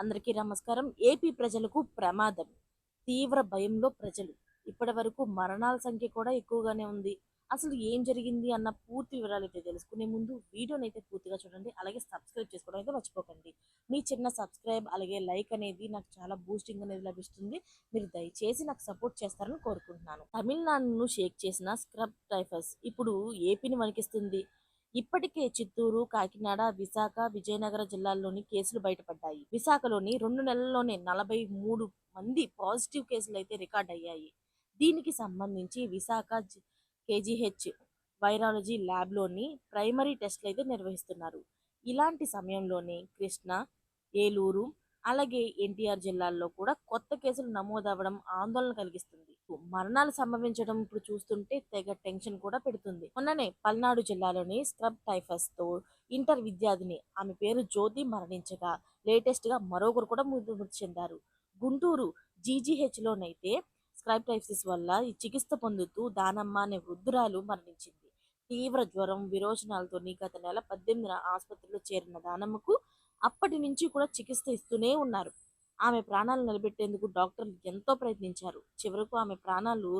అందరికీ నమస్కారం. ఏపీ ప్రజలకు ప్రమాదం తీవ్ర భయంలో ప్రజలు. ఇప్పటి వరకు మరణాల సంఖ్య కూడా ఎక్కువగానే ఉంది. అసలు ఏం జరిగింది అన్న పూర్తి వివరాలు అయితే తెలుసుకునే ముందు వీడియోని అయితే పూర్తిగా చూడండి. అలాగే సబ్స్క్రైబ్ చేసుకోవడం అయితే మర్చిపోకండి. మీ చిన్న సబ్స్క్రైబ్ అలాగే లైక్ అనేది నాకు చాలా బూస్టింగ్ అనేది లభిస్తుంది. మీరు దయచేసి నాకు సపోర్ట్ చేస్తారని కోరుకుంటున్నాను. తమిళనాడును షేక్ చేసిన స్క్రబ్ టైఫస్ ఇప్పుడు ఏపీని వణికిస్తుంది. ఇప్పటికే చిత్తూరు కాకినాడ విశాఖ విజయనగర జిల్లాల్లోని కేసులు బయటపడ్డాయి. విశాఖలోని రెండు నెలల్లోనే నలభై మూడు మంది పాజిటివ్ కేసులు అయితే రికార్డ్ అయ్యాయి. దీనికి సంబంధించి విశాఖ కేజీహెచ్ వైరాలజీ ల్యాబ్లోని ప్రైమరీ టెస్టులు అయితే నిర్వహిస్తున్నారు. ఇలాంటి సమయంలోనే కృష్ణ ఏలూరు అలాగే ఎన్టీఆర్ జిల్లాల్లో కూడా కొత్త కేసులు నమోదవ్వడం ఆందోళన కలిగిస్తుంది. మరణాలు సంభవించడం ఇప్పుడు చూస్తుంటే తెగ టెన్షన్ కూడా పెడుతుంది. మొన్ననే పల్నాడు జిల్లాలోని స్క్రబ్ టైఫస్తో ఇంటర్ విద్యార్థిని ఆమె పేరు జ్యోతి మరణించగా లేటెస్ట్గా మరొకరు కూడా మృతి మృతి చెందారు. గుంటూరు జీజీహెచ్ లోనైతే స్క్రైబ్ టైఫిస్ వల్ల ఈ చికిత్స పొందుతూ దానమ్మ అనే వృద్ధురాలు మరణించింది. తీవ్ర జ్వరం విరోచనాలతో గత నెల పద్దెనిమిదిన ఆసుపత్రిలో చేరిన దానమ్మకు అప్పటి నుంచి కూడా చికిత్స ఇస్తూనే ఉన్నారు. ఆమె ప్రాణాలు నిలబెట్టేందుకు డాక్టర్లు ఎంతో ప్రయత్నించారు. చివరకు ఆమె ప్రాణాలు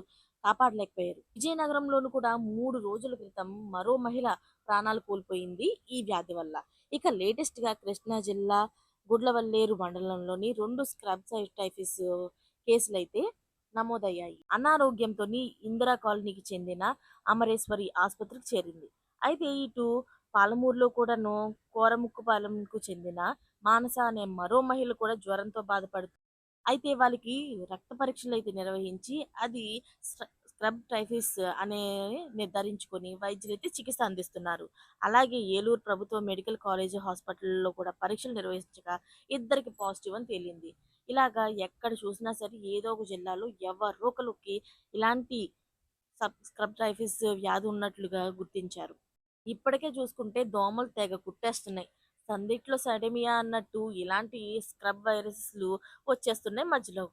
కాపాడలేకపోయారు. విజయనగరంలోను కూడా మూడు రోజుల క్రితం మరో మహిళ ప్రాణాలు కోల్పోయింది ఈ వ్యాధి వల్ల. ఇక లేటెస్ట్గా కృష్ణా జిల్లా గుడ్లవల్లేరు మండలంలోని రెండు స్క్రబ్ టైఫిస్ కేసులైతే నమోదయ్యాయి. అనారోగ్యంతో ఇందిరా కాలనీకి చెందిన అమరేశ్వరి ఆసుపత్రికి చేరింది. అయితే ఇటు పాలమూరులో కూడాను కోరముక్కుపాలెంకు చెందిన మానస అనే మరో మహిళ కూడా జ్వరంతో బాధపడుతుంది అయితే వాళ్ళకి రక్త పరీక్షలు అయితే నిర్వహించి అది స్క్రబ్ టైఫిస్ అనే నిర్ధారించుకొని వైద్యులు అయితే చికిత్స అందిస్తున్నారు. అలాగే ఏలూరు ప్రభుత్వ మెడికల్ కాలేజ్ హాస్పిటల్లో కూడా పరీక్షలు నిర్వహించగా ఇద్దరికి పాజిటివ్ అని తేలింది. ఇలాగా ఎక్కడ చూసినా సరే ఏదో ఒక జిల్లాలో ఎవరో ఒకరికి ఇలాంటి సబ్ స్క్రబ్ టైఫిస్ వ్యాధి ఉన్నట్లుగా గుర్తించారు. ఇప్పటికే చూసుకుంటే దోమలు తెగ కుట్టేస్తున్నాయి. సందిట్లో సడమియా అన్నట్టు ఇలాంటి స్క్రబ్ వైరస్లు వచ్చేస్తున్నాయి మధ్యలో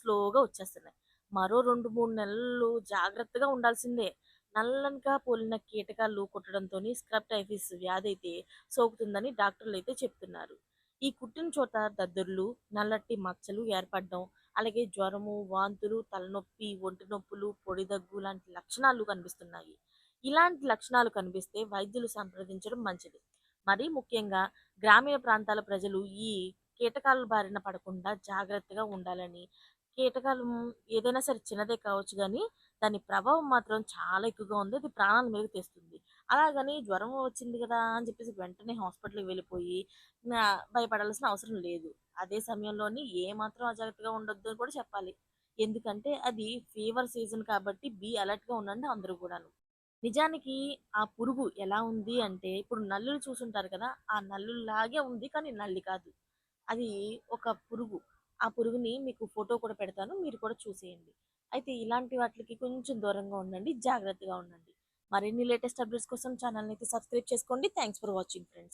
స్లోగా వచ్చేస్తున్నాయి. మరో రెండు మూడు నెలలు జాగ్రత్తగా ఉండాల్సిందే. నల్లనిగా పోలిన కీటకాలు కుట్టడంతో స్క్రబ్ టైఫిస్ వ్యాధి అయితే సోకుతుందని డాక్టర్లు అయితే చెప్తున్నారు. ఈ కుట్టిన చోట దద్దుర్లు నల్లటి మచ్చలు ఏర్పడడం అలాగే జ్వరము వాంతులు తలనొప్పి ఒంటి నొప్పులు పొడి దగ్గు లాంటి లక్షణాలు కనిపిస్తున్నాయి. ఇలాంటి లక్షణాలు కనిపిస్తే వైద్యులు సంప్రదించడం మంచిది. మరీ ముఖ్యంగా గ్రామీణ ప్రాంతాల ప్రజలు ఈ కీటకాల బారిన పడకుండా జాగ్రత్తగా ఉండాలని కీటకాలు ఏదైనా సరే చిన్నదే కావచ్చు కానీ దాని ప్రభావం మాత్రం చాలా ఎక్కువగా ఉంది. అది ప్రాణాల మీదకి తెస్తుంది. అలాగని జ్వరం వచ్చింది కదా అని చెప్పేసి వెంటనే హాస్పిటల్కి వెళ్ళిపోయి భయపడాల్సిన అవసరం లేదు. అదే సమయంలోని ఏ మాత్రం అజాగ్రత్తగా ఉండొద్దు అని కూడా చెప్పాలి. ఎందుకంటే అది ఫీవర్ సీజన్ కాబట్టి బీ అలర్ట్గా ఉండండి అందరూ కూడాను. నిజానికి ఆ పురుగు ఎలా ఉంది అంటే ఇప్పుడు నల్లులు చూసుంటారు కదా ఆ నల్లులాగే ఉంది కానీ నల్లి కాదు. అది ఒక పురుగు. ఆ పురుగుని మీకు ఫోటో కూడా పెడతాను మీరు కూడా చూసేయండి. అయితే ఇలాంటి వాటికి కొంచెం దూరంగా ఉండండి జాగ్రత్తగా ఉండండి. మరిన్ని లేటెస్ట్ అప్డేట్స్ కోసం ఛానల్ని అయితే సబ్స్క్రైబ్ చేసుకోండి. Thanks for watching friends.